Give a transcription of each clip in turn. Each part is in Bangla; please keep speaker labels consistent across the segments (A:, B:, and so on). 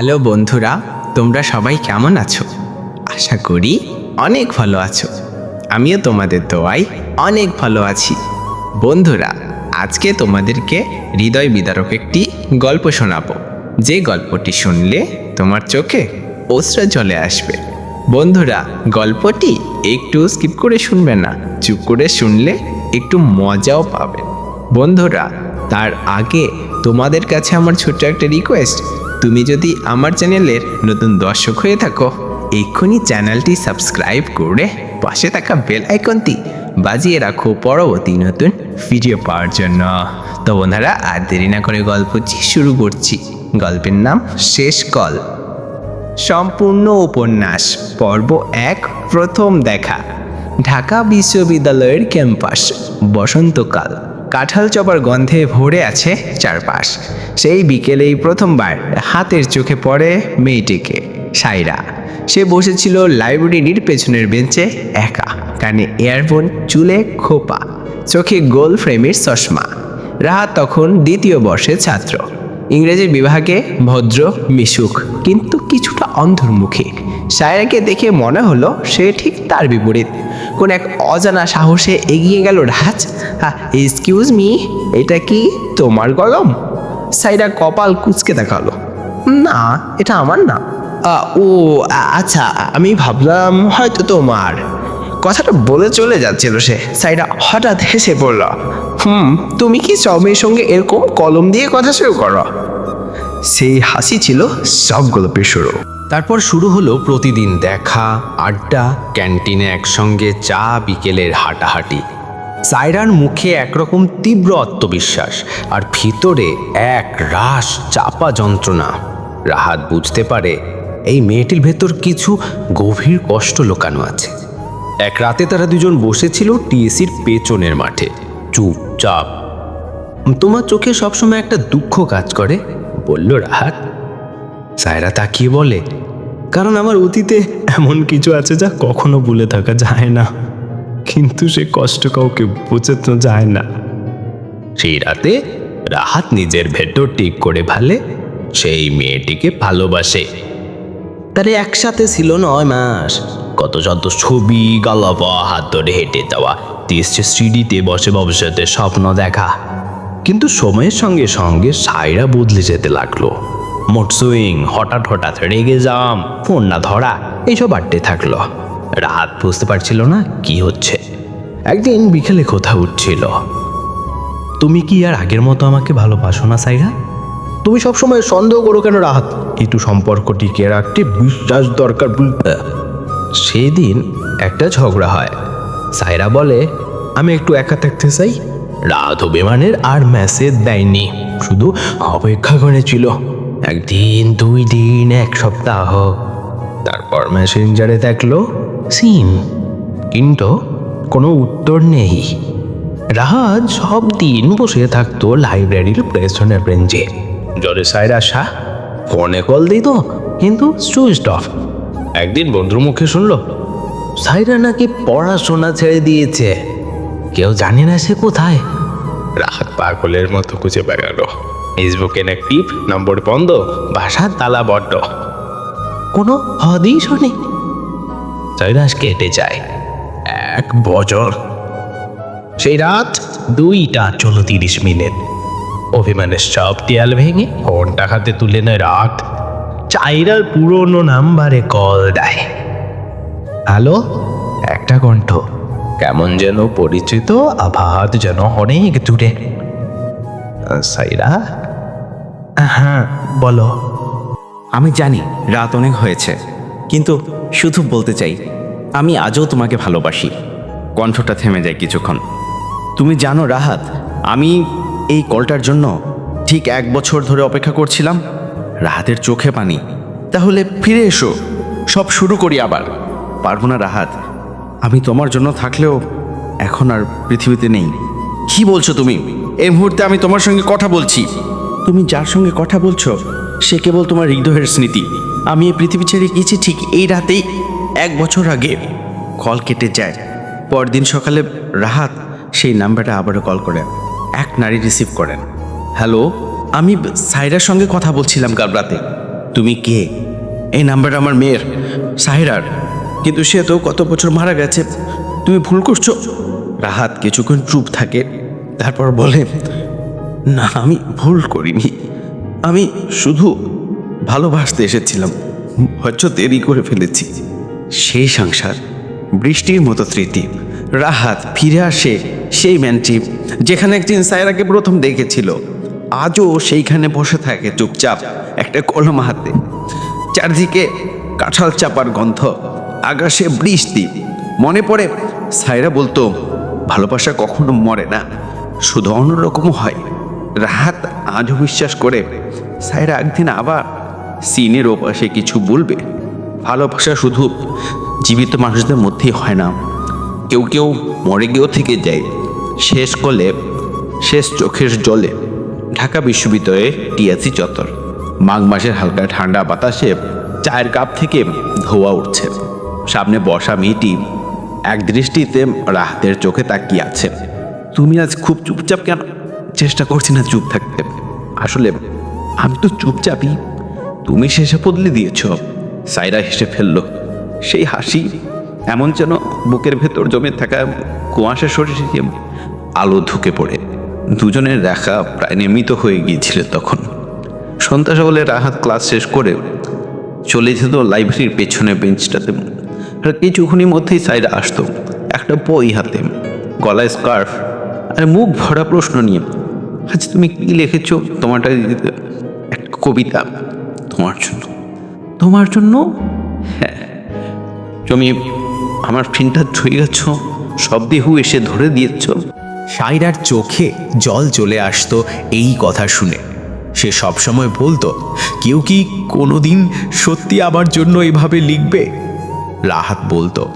A: হ্যালো বন্ধুরা, তোমরা সবাই কেমন আছো? আশা করি অনেক ভালো আছো। আমিও তোমাদের দোয়াই অনেক ভালো আছি। বন্ধুরা, আজকে তোমাদেরকে হৃদয় বিদারক একটি গল্প শোনাবো। যে গল্পটি শুনলে তোমার চোখে ওসরা চলে আসবে। বন্ধুরা, গল্পটি একটু স্কিপ করে শুনবে না, চুপ করে শুনলে একটু মজাও পাবেন বন্ধুরা, তার আগে তোমাদের কাছে আমার ছোট্ট একটা রিকোয়েস্ট তুমি যদি আমার চ্যানেলের নতুন দর্শক হয়ে থাকো, এক্ষুনি চ্যানেলটি সাবস্ক্রাইব করে পাশে থাকা বেল আইকনটি বাজিয়ে রাখো পরবর্তী নতুন ভিডিও পাওয়ার জন্য। তো বন্ধুরা, আর দেরি না করে গল্পটি শুরু করছি। গল্পের নাম শেষ কল। সম্পূর্ণ উপন্যাস, পর্ব এক, প্রথম দেখা। ঢাকা বিশ্ববিদ্যালয়ের ক্যাম্পাস, বসন্তকাল। কাঁঠাল চপার গন্ধে ভরে আছে চারপাশ। সেই বিকেলেই প্রথমবার হাতের চোখে পড়ে মেয়েটিকে, সাইরা। সে বসেছিল লাইব্রেরির পেছনের বেঞ্চে একা। কানে এয়ারফোন চুলে খোপা, চোখে গোল ফ্রেমের চশমা। রাহাত তখন দ্বিতীয় বর্ষের ছাত্র। ইংরেজি বিভাগে ভদ্র, মিশুক, কিন্তু কিছুটা অন্ধর্মুখী সায়রাকে দেখে মনে হলো সে ঠিক তার বিপরীত। কোন এক অজানা সাহসে এগিয়ে গেল রাজ। এক্সকিউজ মি এটা কি তোমার কলম? সাইরা কপাল কুচকে দেখাল। না, এটা আমার না। ও আচ্ছা আমি ভাবলাম হয়তো তোমার। কথাটা বলে চলে যাচ্ছিল সে। সাইডা হঠাৎ হেসে পড়ল, হুম, তুমি কি চমের সঙ্গে এরকম কলম দিয়ে কথা শুরু করো? সেই হাসি ছিল সব গল্পের শুরু
B: তারপর শুরু হলো প্রতিদিন দেখা, আড্ডা, ক্যান্টিনে একসঙ্গে চা, বিকেলের হাঁটাহাঁটি। সাইরার মুখে একরকম তীব্র আত্মবিশ্বাস, আর ভিতরে এক রাস চাপা যন্ত্রণা। রাহাত বুঝতে পারে এই মেয়েটির ভেতর কিছু গভীর কষ্ট লুকানো আছে। এক রাতে তারা দুজন বসেছিল টিএসির পেছনের মাঠে। চুপচাপ। তোমার চোখে সবসময় একটা দুঃখ কাজ করে? বলল, রাহাত, সায়রা তাকিয়ে বলে, কারণ আমার অতীতে এমন কিছু আছে যা কখনো ভুলে থাকা যায় না। কিন্তু সে কষ্ট কাউকে বোঝাতে যায় না। সেই রাতে রাহাত নিজের ভেতর ঠিক করে ফেলে, সেই মেয়েটিকে ভালোবাসে। তারে একসাথে ছিল নয় মাস। কত যত ছবি, গল্প, হাত ধরে হেঁটে যাওয়া তিসছে সিঁড়িতে বসে ভবিষ্যতে স্বপ্ন দেখা। কিন্তু সময়ের সঙ্গে সঙ্গে সাইরা বদলে যেতে লাগল। মোট সুইং, হঠাৎ হঠাৎ রেগে যাম, ফোন না ধরা, এইসব বাড়তে থাকল। রাত বুঝতে পারছিল না কি হচ্ছে। একদিন বিকেলে কোথাও উঠছিল। তুমি কি আর আগের মতো আমাকে ভালোবাসো না, সাইরা? তুমি সবসময় সন্দেহ করো কেন রাহাত? একটু সম্পর্ক টিকে রাখতে বিশ্বাস দরকার সেদিন একটা ঝগড়া হয়। সাইরা বলে, আমি একটু একা থাকতে চাই রাত অভিমানের আর মেসেজ দেয়নি। শুধু অপেক্ষা করেছিল, একদিন, দুই দিন, এক সপ্তাহ। তারপর মেসেঞ্জারে দেখল সিন কিন্তু কোনো উত্তর নেই। রাহাত সব দিন বসে থাকতো লাইব্রেরির পেছনের বেঞ্চে। জলে সাইরা শাহ ফোনে কল দিত, কিন্তু সুইচ অফ একদিন বন্ধুর মুখে শুনলো সাইরা নাকি পড়াশোনা ছেড়ে দিয়েছে। কেউ জানে না সে কোথায়। রাহাত পাগলের মতো খুঁজে বেড়ালো। ফেসবুকে অ্যাক্টিভ নম্বর বন্ধ ভাষার তালা বড্ড। কোনো হদিই শোনে। সাইরাস কেটে যায়। এক বছর। সেই রাত দুইটা চলো তিরিশ মিনিট। অভিমানের সব টিয়াল ভেঙে ফোনটা হাতে তুলে নেয় রাত। চাইরার পুরনো নাম্বারে কল দেয়। হ্যালো একটা কণ্ঠ। কেমন যেন পরিচিত আভাত যেন অনেক দূরে। সাইরা? হ্যাঁ বলো।
C: আমি জানি রাত অনেক হয়েছে কিন্তু শুধু বলতে চাই আমি আজও তোমাকে ভালোবাসি। কণ্ঠটা থেমে যায় কিছুক্ষণ। তুমি জানো রাহাত আমি এই কলটার জন্য ঠিক এক বছর ধরে অপেক্ষা করছিলাম রাহাতের চোখে পানি। তাহলে ফিরে এসো সব শুরু করি আবার। পারব না রাহাত আমি তোমার জন্য থাকলেও এখন আর পৃথিবীতে নেই। কি বলছো তুমি? এই মুহূর্তে আমি তোমার সঙ্গে কথা বলছি। তুমি যার সঙ্গে কথা বলছো, সে কেবল তোমার হৃদয়ের স্মৃতি। আমি এই পৃথিবী ছেড়ে গিয়েছি ঠিক এই রাতেই, এক বছর আগে। কল কেটে যায়। পরদিন সকালে রাহাত সেই নাম্বারটা আবারও কল করেন এক নারী রিসিভ করেন। হ্যালো, আমি সাইরার সঙ্গে কথা বলছিলাম কাল রাতে। তুমি কে? এই নাম্বার আমার মেয়ের, সাহেরার। কিন্তু সে তো কত বছর মারা গেছে। তুমি ভুল করছ। রাহাত কিছুক্ষণ চুপ থাকে, তারপর বলে, না, আমি ভুল করিনি। আমি শুধু ভালোবাসতে এসেছিলাম। হয়তো দেরি করে ফেলেছি। সেই সংসার, বৃষ্টির মতো স্মৃতি রাহাত ফিরে আসে সেই ম্যানটি, যেখানে একদিন সায়রাকে প্রথম দেখেছিল। আজও সেইখানে বসে থাকে চুপচাপ, একটা কলম হাতে। চারদিকে কাঁঠাল চাপার গন্ধ। আকাশে বৃষ্টি। মনে পড়ে সায়রা বলতো, ভালোবাসা কখনো মরে না, শুধু অন্যরকম হয়। রাহাত আজও বিশ্বাস করে সায়রা একদিন আবার সিনের ওপাশে কিছু বলবে। ভালোবাসা শুধু জীবিত মানুষদের মধ্যেই হয় না। কেউ কেউ মরে গিয়েও থেকে যায়। শেষ কলে, শেষ চোখের জলে। ঢাকা বিশ্ববিদ্যালয়ে টিএসসি চত্বর। মাঘ মাসের হালকা ঠান্ডা বাতাসে চায়ের কাপ থেকে ধোয়া উঠছে। সামনে বসা মেয়েটি এক দৃষ্টিতে রাহাতের চোখে তাকিয়ে আছে। তুমি আজ খুব চুপচাপ কেন? চেষ্টা করছি না চুপ থাকতে। আসলে আমি তো চুপচাপই। তুমি শেষে বদলে দিয়েছ। সাইরা হেসে ফেলল। সেই হাসি এমন যেন বুকের ভেতর জমে থাকা কুয়াশা সরে আলো ঢুকে পড়ে। দুজনের দেখা প্রায় নিয়মিত হয়ে গিয়েছিল তখন। সন্ধ্যা সকালে রাহাত ক্লাস শেষ করে চলে যেত লাইব্রেরির পেছনে বেঞ্চটাতে। আর কিছুক্ষণের মধ্যেই সাইডে আসতো। একটা বই হাতে, গলায় স্কার্ফ আর মুখ ভরা প্রশ্ন নিয়ে। আচ্ছা তুমি কি লিখেছো? তোমারটা একটা কবিতা, তোমার জন্য। তোমার জন্য? হ্যাঁ। তুমি আমার ফিনটা ছুঁয়ে গেছ দেহু এসে ধরে দিয়েছ।
B: সাইরার চোখে জল চলে আসতো এই কথা শুনে। সে সবসময় বলতো, কেউ কি কোনোদিন সত্যি আমার জন্য এভাবে লিখবে? রাহাত বলতো,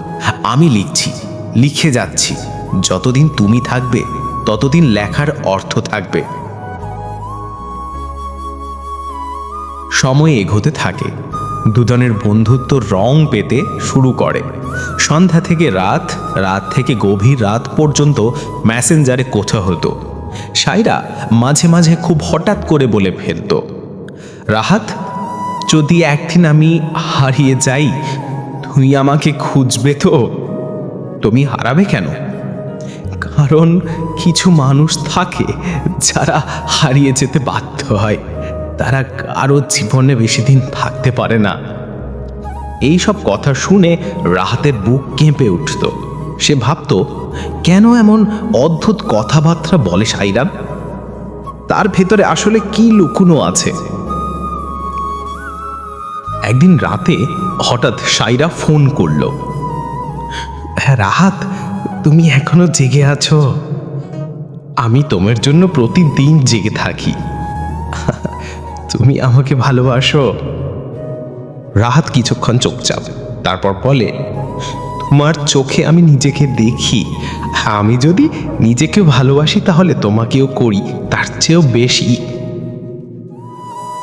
B: আমি লিখছি, লিখে যাচ্ছি। যতদিন তুমি থাকবে, ততদিন লেখার অর্থ থাকবে। সময় এগোতে থাকে। দুজনের বন্ধুত্ব রং পেতে শুরু করে। সন্ধ্যা থেকে রাত রাত থেকে গভীর রাত পর্যন্ত ম্যাসেঞ্জারে কোথা হতো। সাইরা মাঝে মাঝে খুব হঠাৎ করে বলে ফেলত, রাহাত, যদি একদিন আমি হারিয়ে যাই তুমি আমাকে খুঁজবে তো? তুমি হারাবে কেন? কারণ কিছু মানুষ থাকে যারা হারিয়ে যেতে বাধ্য হয়। তারা কারও জীবনে বেশি দিন থাকতে পারে না। এই সব কথা শুনে রাহাতের বুক কেঁপে উঠত। সে ভাবত, কেন এমন অদ্ভুত কথাবার্তা বলে সাইরাম? তার ভেতরে আসলে কি লুকুনো আছে? একদিন রাতে হঠাৎ সাইরা ফোন করল। হ্যাঁ রাহাত, তুমি এখনও জেগে আছো? আমি তোমার জন্য প্রতিদিন জেগে থাকি। তুমি আমাকে ভালোবাসো। রাহাত কিছুক্ষণ চুপচাপ, তারপর বলে, তোমার চোখে আমি নিজেকে দেখি। আমি যদি নিজেকে ভালোবাসি, তাহলে তোমাকেও করি, তার চেয়েও বেশি।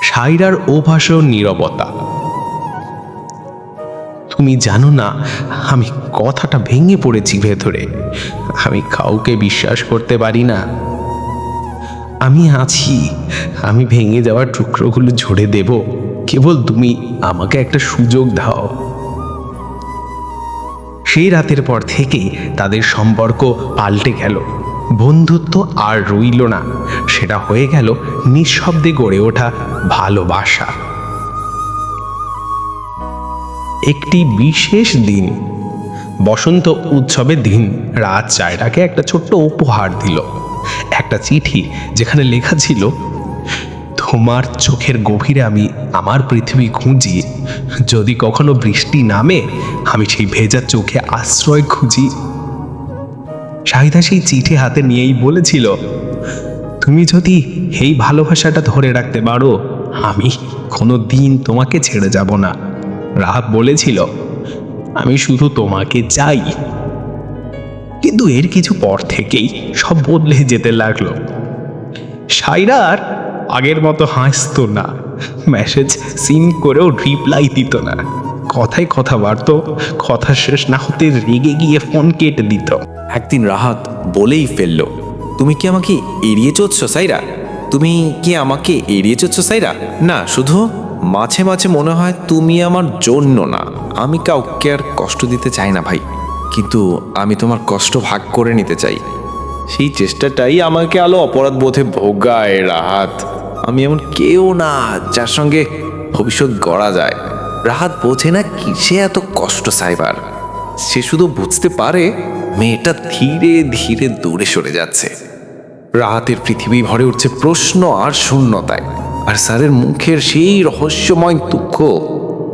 B: সাইরার ওভাসও নীরবতা। তুমি জানো না, আমি কথাটা ভেঙে পড়েছি ভেতরে। আমি কাউকে বিশ্বাস করতে পারি না। আমি আছি, আমি ভেঙে যাওয়ার টুকরোগুলো ঝরে দেব। কেবল তুমি আমাকে একটা সুযোগ দাও। সেই রাতের পর থেকেই তাদের সম্পর্ক পাল্টে গেল। বন্ধুত্ব আর রইল না। সেটা হয়ে গেল নিঃশব্দে গড়ে ওঠা ভালোবাসা। একটি বিশেষ দিন। বসন্ত উৎসবের দিন। রাত চায়টাকে একটা ছোট্ট উপহার দিল। একটা চিঠি যেখানে লেখা ছিল, তোমার চোখের গভীরে আমি আমার পৃথিবী খুঁজি। যদি কখনো বৃষ্টি নামে, আমি সেই ভেজা চোখে আশ্রয় খুঁজি। সাহিদা সেই চিঠি হাতে নিয়েই বলেছিল, তুমি যদি এই ভালোবাসাটা ধরে রাখতে পারো, আমি কোনো দিন তোমাকে ছেড়ে যাব না। রাহাত বলেছিল, আমি শুধু তোমাকে চাই। কিন্তু এর কিছু পর থেকেই সব বদলে যেতে লাগল। সাইরা আর আগের মতো হাসতো না। মেসেজ সিন করেও রিপ্লাই দিত না। কথায় কথা বাড়ত, কথা শেষ না হতে রেগে গিয়ে ফোন কেটে দিত।
D: একদিন রাহাত বলেই ফেলল, তুমি কি আমাকে এড়িয়ে চলছ সাইরা? তুমি কি আমাকে এড়িয়ে চলছ সাইরা? না, শুধু
B: মাঝে মাঝে মনে হয় তুমি আমার জন্য না। আমি কাউকে আর কষ্ট দিতে চাই না ভাই। কিন্তু আমি তোমার কষ্ট ভাগ করে নিতে চাই। সেই চেষ্টাটাই আমাকে আলো অপরাধ বোধে ভোগায় রাহাত। আমি এমন কেউ না যার সঙ্গে ভবিষ্যৎ গড়া যায়। রাহাত বোঝে না কিসে এত কষ্ট সাইবার। সে শুধু বুঝতে পারে মেয়েটা ধীরে ধীরে দূরে সরে যাচ্ছে। রাহাতের পৃথিবী ভরে উঠছে প্রশ্ন আর শূন্যতায়। আর স্যারের মুখের সেই রহস্যময় দুঃখ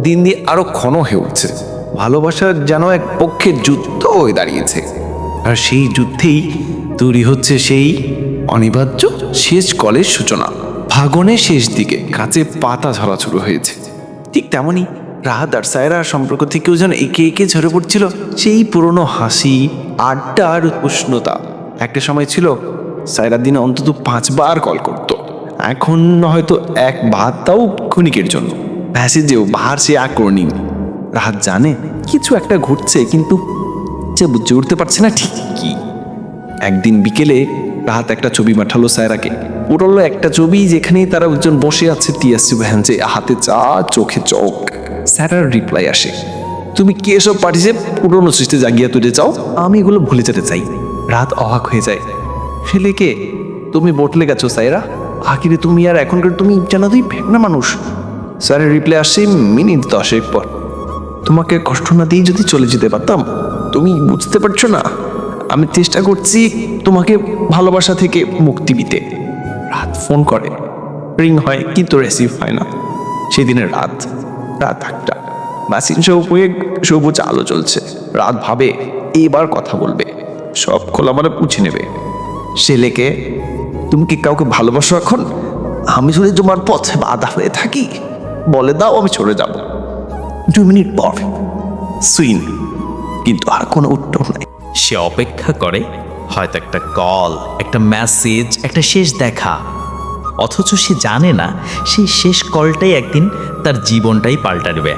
B: দিন দিয়ে আরও ক্ষণ হয়ে উঠছে। ভালোবাসার যেন এক পক্ষের যুদ্ধ হয়ে দাঁড়িয়েছে। আর সেই যুদ্ধেই তৈরি হচ্ছে সেই অনিবার্য শেষ কলের সূচনা। ফাগনের শেষ দিকে কাঁচে পাতা ঝরা শুরু হয়েছে। ঠিক তেমনই রাহাত আর সায়রার সম্পর্ক থেকেও যেন একে একে ঝরে পড়ছিল সেই পুরনো হাসি, আড্ডা আর উষ্ণতা। একটা সময় ছিল সায়রা দিনে অন্তত পাঁচবার কল করতো। এখন হয়তো এক বার্তাও ক্ষণিকের জন্য। প্যাসেজেও বাহার সে আক্রমণীয় রাহাত জানে কিছু একটা ঘটছে, কিন্তু সে বুঝে উঠতে পারছে না ঠিক কি। একদিন বিকেলে রাহাত একটা ছবি পাঠালো সায়রাকে। পুরোলো একটা ছবি যেখানে তারা একজন বসে আছে টিএসসি ভ্যানসে হাতে চা চোখে চোখ। স্যারার রিপ্লাই আসে, তুমি কি এসব পাঠিয়েছে? পুরনো সৃষ্টি জাগিয়ে তুলে চাও আমি এগুলো ভুলে যেতে চাই। রাত অবাক হয়ে যায় ছেলেকে তুমি বটলে গেছো সাইরা আখিরে তুমি আর এখনকার তুমি যেন তুই ভেগনা মানুষ। স্যারের রিপ্লাই আসে মিনিট দশেক পর। তোমাকে কষ্ট না দিয়ে যদি চলে যেতে পারতাম, তুমি বুঝতে পারছ না। আমি চেষ্টা করছি তোমাকে ভালোবাসা থেকে মুক্তি দিতে। রাত ফোন করে। রিং হয় কিন্তু রিসিভ হয় না। সেদিনের রাত রাত একটা বাসিন সৌপুয়ে সবুজ আলো চলছে রাত ভাবে, এবার কথা বলবে। সব খোলা মানে পুছে নেবে ছেলেকে তুমি কি কাউকে ভালোবাসো এখন? আমি যদি তোমার পথে বাধা হয়ে থাকি, বলে দাও, আমি চলে যাব। দু মিনিট পর, সুইন, কিন্তু আর কোনো উত্তর নাই।
E: সে অপেক্ষা করে, হয়তো একটা কল, একটা মেসেজ, একটা শেষ দেখা। অথচ সে জানে না, সেই শেষ কলটাই একদিন তার জীবনটাই পাল্টা দেবে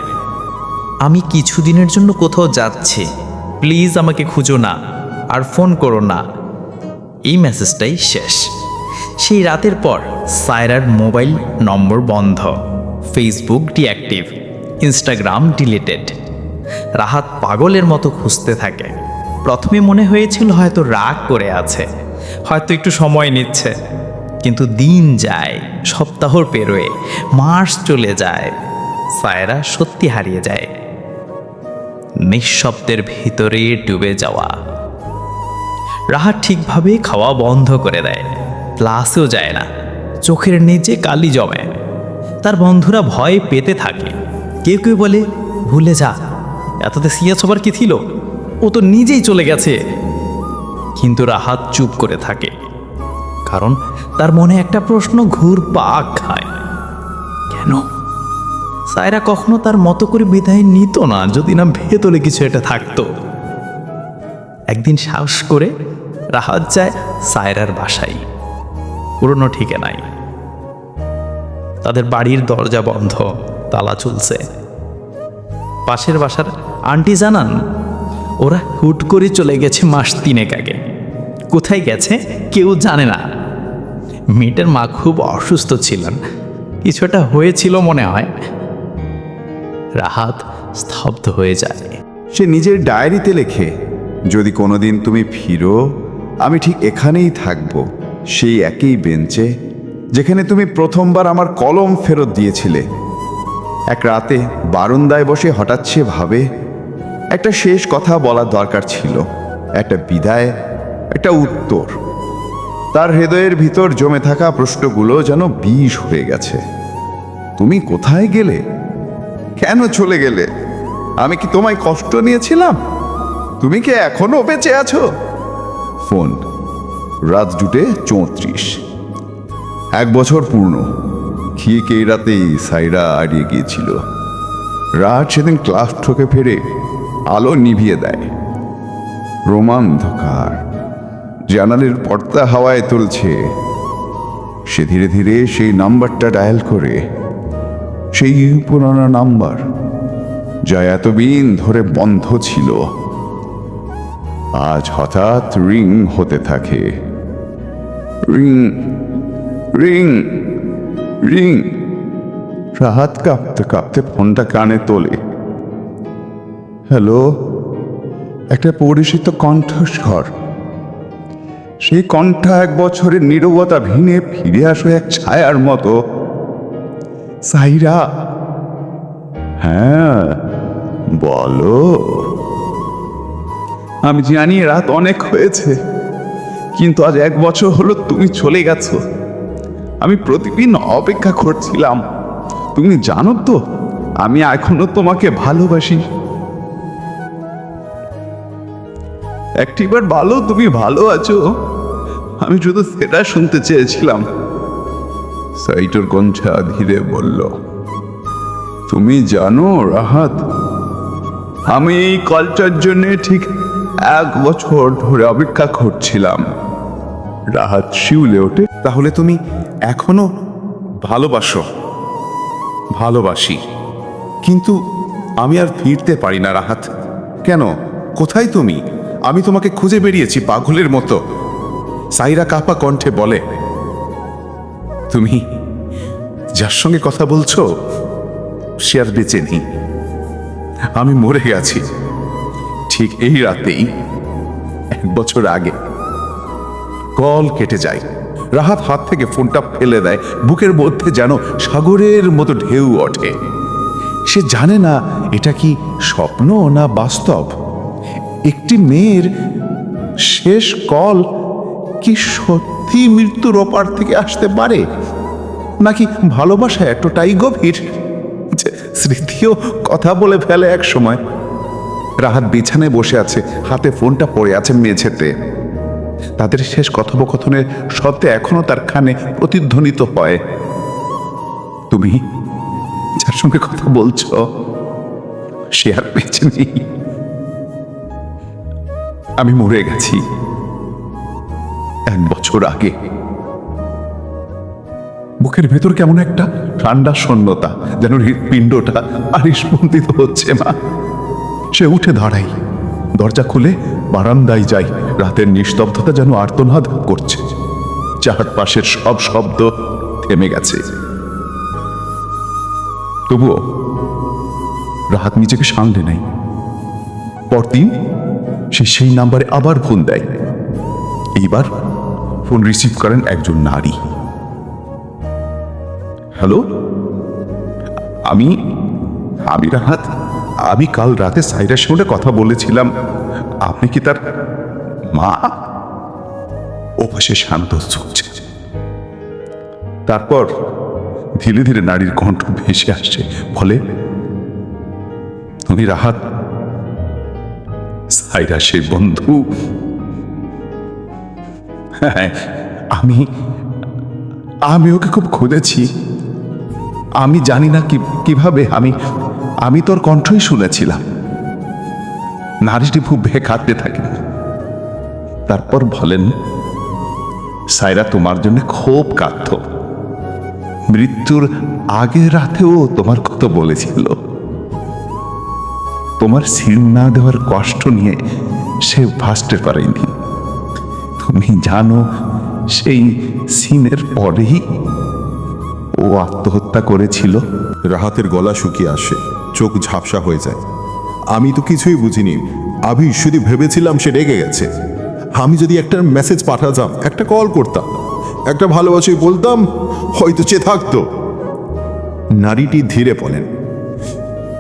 E: আমি কিছুদিনের জন্য কোথাও যাচ্ছি। প্লিজ আমাকে খুঁজো না, আর ফোন করো না। এই মেসেজটাই শেষ। সেই রাতের পর সায়রার মোবাইল নম্বর বন্ধ। Facebook deactive Instagram deleted Rahat পাগলের মতো খুঁজতে থাকে। প্রথমে মনে হয়েছিল হয়তো রাগ করে আছে, হয়তো একটু সময় নিচ্ছে। কিন্তু দিন যায় সপ্তাহ পেরোয়, মাস চলে যায় সায়রা সত্যি হারিয়ে যায়। নিঃশব্দের ভিতরে ডুবে যাওয়া। রাহাত ঠিকভাবে খাওয়া বন্ধ করে দেয়। ক্লাসেও যায় না। চোখের নিচে কালি জমে। তার বন্ধুরা ভয় পেতে থাকে। কেউ কেউ বলে, ভুলে যা। এততে সিরিয়াস হবার কি ছিল? ও তো নিজেই চলে গেছে। কিন্তু রাহাত চুপ করে থাকে। কারণ তার মনে একটা প্রশ্ন ঘুর পাক খায়। কেন? সায়রা কখনো তার মতো করে বিদায় নিত না, যদি না ভেতরে কিছু একটা থাকতো। একদিন সাহস করে রাহাত যায় সায়রার বাসায়। পুরনো ঠিকানাই তাদের বাড়ির দরজা বন্ধ, তালা চলছে। পাশের বাসার আন্টি জানান, ওরা হুট করে চলে গেছে মাস তিনেক আগে। কোথায় গেছে কেউ জানে না। মেয়েটার মা খুব অসুস্থ ছিলেন। কিছুটা হয়েছিল মনে হয়। রাহাত স্তব্ধ হয়ে যায়।
F: সে নিজের ডায়েরিতে লেখে, যদি কোনোদিন তুমি ফিরো, আমি ঠিক এখানেই থাকব। সেই একই বেঞ্চে, যেখানে তুমি প্রথমবার আমার কলম ফেরত দিয়েছিলে। এক রাতে বারান্দায় বসে হঠাৎ সে ভাবে, একটা শেষ কথা বলার দরকার ছিল, একটা বিদায়, একটা উত্তর। তার হৃদয়ের ভিতর জমে থাকা প্রশ্নগুলো যেন বিষ হয়ে গেছে। তুমি কোথায় গেলে? কেন চলে গেলে? আমি কি তোমায় কষ্ট নিয়েছিলাম? তুমি কি এখনও বেঁচে আছো? ফোন রাত দুটে চৌত্রিশ। এক বছর পূর্ণ। এই রাতেই সাইরা হারিয়ে গিয়েছিল। রাত সেদিন ক্লাস ঠকে ফেরে আলো নিভিয়ে দেয়। রোমান্ধকার জানালের পর্দা হাওয়ায় তুলছে। সে ধীরে ধীরে সেই নাম্বারটা ডায়াল করে। সেই পুরনো নাম্বার, যা এতদিন ধরে বন্ধ ছিল। আজ হঠাৎ রিং হতে থাকে। Ring ring ring. রাহাত কাঁপতে কাঁপতে ফোনটা কানে তোলে। হ্যালো, একটা পরিচিত কণ্ঠস্বর। সেই কণ্ঠ এক বছরের নীরবতা ভেঙে ফিরে আসো এক ছায়ার মতো। সাইরা। হ্যাঁ বলো। আমি জানি রাত অনেক হয়েছে। কিন্তু আজ এক বছর হলো তুমি চলে গেছো। আমি প্রতিদিন অপেক্ষা করছিলাম। তুমি জানো তো, আমি এখনও তোমাকে ভালোবাসি। একটিবার ভালো, তুমি ভালো আছো। আমি শুধু সেটা শুনতে চেয়েছিলাম। সাইটোর কঞ্চা ধীরে বলল, তুমি জানো রাহাত, আমি এই কলটার জন্য ঠিক এক বছর ধরে অপেক্ষা করছিলাম। রাহাত শিউলে ওঠে। তাহলে তুমি এখনও ভালোবাসো? ভালোবাসি। কিন্তু আমি আর ফিরতে পারি না, রাহাত। কেন? কোথায় তুমি? আমি তোমাকে খুঁজে বেরিয়েছি পাগলের মতো। সাইরা কাপা কণ্ঠে বলে, তুমি যার সঙ্গে কথা বলছো, সে আর বেঁচে নেই। আমি মরে গেছি। ঠিক এই রাতেই, এক বছর আগে কল কেটে যায়। রাহাত হাত থেকে ফোনটা ফেলে দেয়, বুকের মধ্যে যেন সাগরের মতো ঢেউ ওঠে। সে জানে না, এটা কি স্বপ্ন না বাস্তব? একটি মেয়ের শেষ কল কি সত্যি মৃত্যুর ওপার থেকে আসতে পারে? নাকি ভালোবাসা এতটাই গভীর স্মৃতিও কথা বলে ফেলে এক সময়? রাহাত বিছানায় বসে আছে, হাতে ফোনটা পড়ে আছে মেঝেতে। তাদের শেষ কথোপকথনের শব্দে এখনও তার কানে প্রতিধ্বনিত হয়। তুমি যার সঙ্গে কথা বলছো, সে আর বেঁচে নেই। আমি মরে গেছি এক বছর আগে। বুকের ভেতর কেমন একটা ঠান্ডা শূন্যতা, যেন হৃৎপিণ্ডটা আর হচ্ছে মা। সে উঠে দাঁড়াই, দরজা খুলে বারান্দায় যাই। রাতের নিস্তব্ধতা যেন আর্তনাদ করছে। চারপাশের সব শব্দ থেমে গেছে। তবুও রাহাত নিজেকে সামলে নেয়। পরদিন সে সেই নাম্বারে আবার ফোন দেয়। এইবার ফোন রিসিভ করেন একজন নারী। হ্যালো? আমি আমি রাহাত, আমি কাল রাতে সাইরার সঙ্গে কথা বলেছিলাম। আপনি কি তার মা। পাশে শান্ত চলছে। তারপর ধীরে ধীরে নারীর কণ্ঠ ভেসে আসছে ফলে তুমি রাহাত, সাইরা সেই বন্ধু। হ্যাঁ আমি আমি ওকে খুব খুঁজেছি। আমি জানি না কীভাবে, আমি আমি তোর কণ্ঠই শুনেছিলাম। নারীটি খুব ভে কাঁদতে থাকে। তারপর বলেন, সাইরা তোমার জন্য খুব কাঁদত। মৃত্যুর আগের রাতেও তোমার কথা বলেছিল। তোমার সিল না দেওয়ার কষ্ট নিয়ে সে ভাসতে পারেনি। তুমি জানো, সেই সিনের পরেই ও আত্মহত্যা করেছিল।
G: রাহাতের গলা শুকিয়ে আসে, চোখ ঝাপসা হয়ে যায়। আমি তো কিছুই বুঝিনি। আমি শুধু ভেবেছিলাম সে রেগে গেছে। আমি যদি একটা মেসেজ পাঠাতাম, একটা কল করতাম, একটা ভালোবাসি বলতাম, হয়তো চেয়ে থাকতো।
F: নারীটি ধীরে বলেন,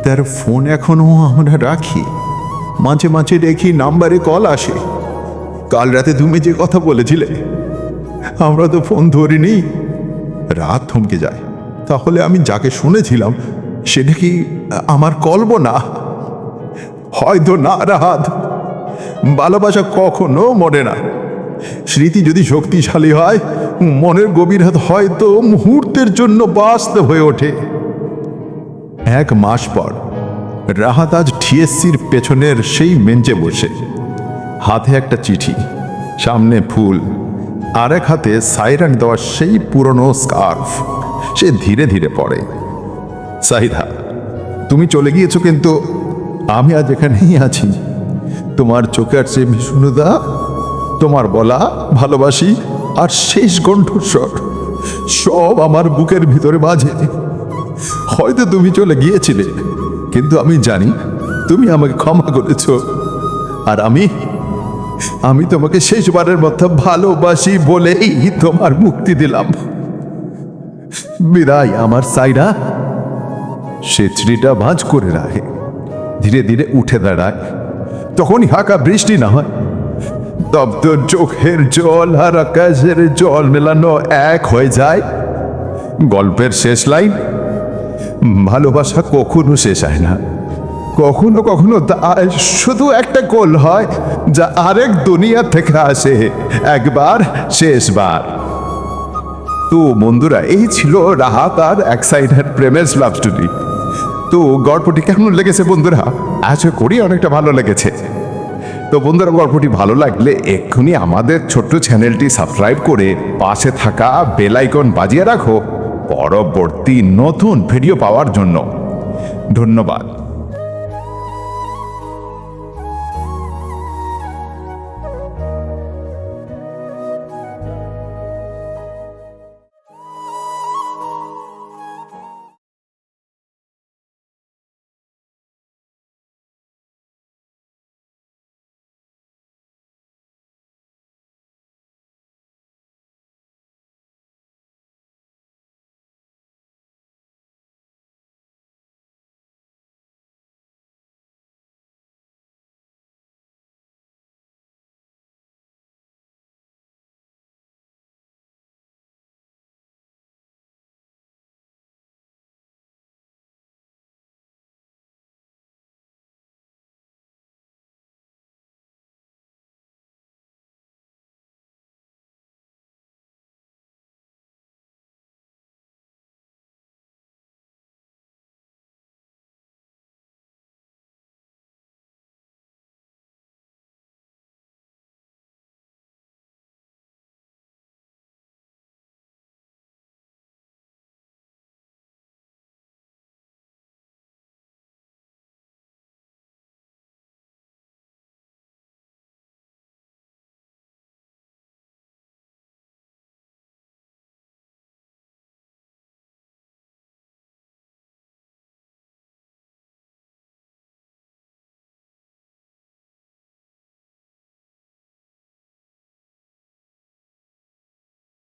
F: তার ফোন এখনও আমরা রাখি। মাঝে মাঝে দেখি নাম্বারে কল আসে। কাল রাতে তুমি যে কথা বলেছিলে, আমরা তো ফোন ধরিনি। রাত থমকে যায়। তাহলে আমি যাকে শুনেছিলাম সেটা কি আমার কল্পনা হয়তো না, রাত ভালোবাসা কখনো মরে না। স্মৃতি যদি শক্তিশালী হয়, মনের গভীরতা হয়তো মুহূর্তের জন্য বাস্তব হয়ে ওঠে। এক মাস পর, রাহাত আজ টিএসসির পেছনের সেই বেঞ্চে বসে। হাতে একটা চিঠি, সামনে ফুল, আর এক হাতে সাইরান দেওয়া সেই পুরনো স্কার্ফ। সে ধীরে ধীরে পড়ে। সাইদা তুমি চলে গিয়েছো কিন্তু আমি আজ এখানেই আছি। তোমার চোখের চেয়ে বিষ্ণুদা? তোমার বলা, ভালোবাসি আর শেষ কণ্ঠস্বর। সব আমার বুকের ভিতরে বাজে। হয়তো তুমি চলে গিয়েছিলে, কিন্তু আমি জানি তুমি আমাকে ক্ষমা করেছ। আর আমি আমি তোমাকে শেষবারের মতো ভালোবাসি বলেই তোমার মুক্তি দিলাম। বিদায় আমার সাইরা। সে চিঠিটা ভাঁজ করে রাখে। ধীরে ধীরে উঠে দাঁড়ায়। তখনই হাঁকা বৃষ্টি না হয়। তপ্ত চোখের জল আর আকাশের জল মেলানো এক হয়ে যায়। গল্পের শেষ লাইন, ভালোবাসা কখনো শেষ হয় না। কখনো কখনো শুধু একটা গোল হয়, যা আরেক দুনিয়া থেকে আসে, একবার, শেষবার। তো বন্ধুরা, এই ছিল রাহাত আর এক সাইডের প্রেমের লাভ স্টোরি তো গল্পটি কেমন লেগেছে বন্ধুরা? আশা করি অনেকটা ভালো লেগেছে। তো বন্ধুরা, গল্পটি ভালো লাগলে এক্ষুনি আমাদের ছোট্ট চ্যানেলটি সাবস্ক্রাইব করে পাশে থাকা বেলাইকন বাজিয়ে রাখো। পরবর্তী নতুন ভিডিও পাওয়ার জন্য। ধন্যবাদ।